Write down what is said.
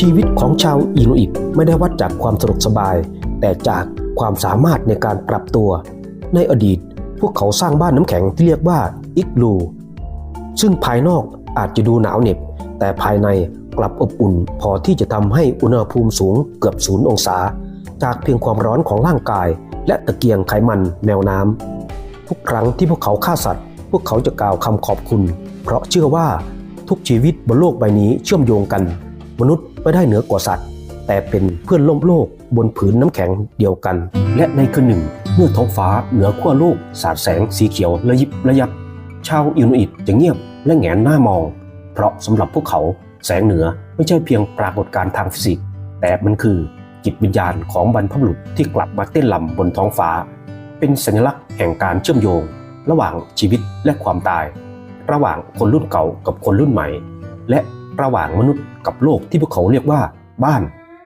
ชีวิตของชาวอินุอิตไม่ได้วัดจากความสะดวกสบาย แต่จากความสามารถในการปรับตัว ในอดีตพวกเขาสร้างบ้านน้ำแข็งที่เรียกว่าอิกลู ซึ่งภายนอกอาจจะดูหนาวเหน็บ แต่ภายในกลับอบอุ่นพอที่จะทำให้อุณหภูมิสูงเกือบศูนย์องศา จากเพียงความร้อนของร่างกาย และตะเกียงไขมันแมวน้ำทุกครั้งที่พวกเขาฆ่าสัตว์ พวกเขาจะกล่าวคำขอบคุณ เพราะเชื่อว่าทุกชีวิตบนโลกใบนี้เชื่อมโยงกัน มนุษย์ไม่ได้เหนือกว่าสัตว์ แต่เป็นเพื่อนร่วมโลกบนผืนน้ำแข็งเดียวกัน และในคืนหนึ่ง เมื่อท้องฟ้าเหนือขั้วโลกสาดแสงสีเขียวระยิบระยับ ชาวอินุอิตจะเงียบและแหงนหน้ามอง เพราะสำหรับพวกเขาแสงเหนือไม่ใช่เพียงปรากฏการณ์ทางฟิสิกส์ แต่มันคือจิตวิญญาณของบรรพบุรุษที่กลับมาเต้นลำบนท้องฟ้า เป็นสัญลักษณ์แห่งการเชื่อมโยง ระหว่างชีวิตและความตาย ระหว่างคนรุ่นเก่ากับคนรุ่นใหม่ และ ระหว่างมนุษย์กับโลกที่พวกเขาเรียกว่าบ้าน